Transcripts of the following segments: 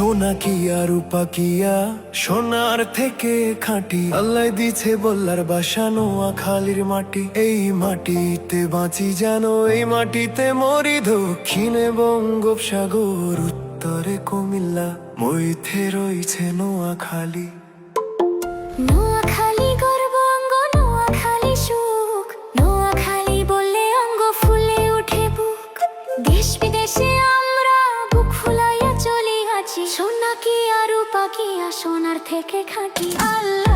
কি আর উপাকিয়া সোনার থেকে খাঁটি। আল্লাহ দিছে বল্লার বাসানো খালির মাটি। এই মাটিতে বাঁচি যেন, এই মাটিতে মরি দক্ষিণে বঙ্গোপসাগর উত্তরে কুমিল্লা, মৈথে রয়েছে নোয়া খালি। নোয়াখালী পাখি আসনার সোনার থেকে খাঁটি আল্লাহ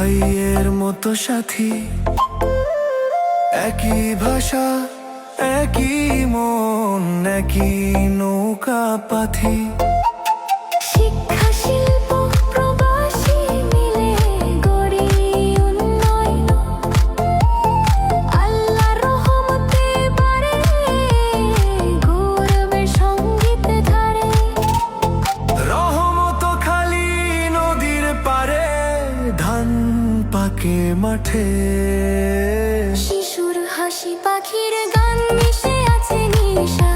ভাইয়ের মতো সাথী। একই ভাষা একই মন একই নৌকা পাথি। পাকে মাঠে। শিশুর হাসি পাখির গান মিশে আছে নিশা।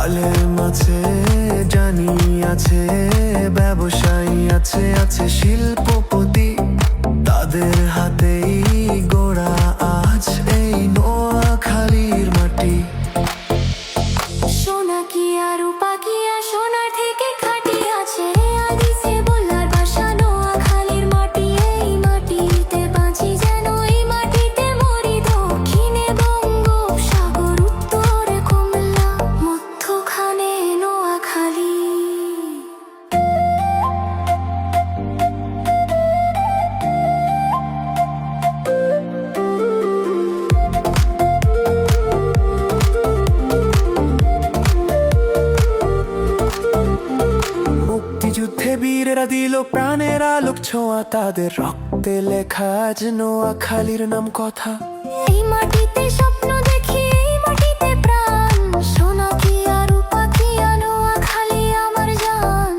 আলেম আছে জানি আছে ব্যবসায়ী আছে আছে শিল্পপতি। তাদের দিল প্রাণের আলোক ছোঁয়া তাদের রক্তে লেখা আজ নোয়াখালীর নাম কথা। এই মাটিতে স্বপ্ন দেখি এই মাটিতে প্রাণ। সোনা কি আর পাকিয়া নোয়াখালী আমার জান?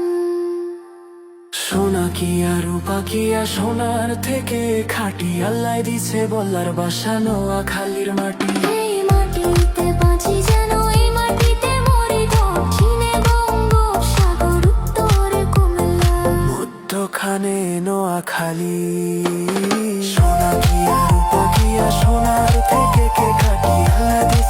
সোনা কি আর পাকিয়া সোনার থেকে খাটি আল্লাহ দিছে বলার বাসা নোয়াখালীর মাটি। নোয়াখালী। সোনা গিয়া রূপা গিয়া সোনার থেকে কে কাটি হালা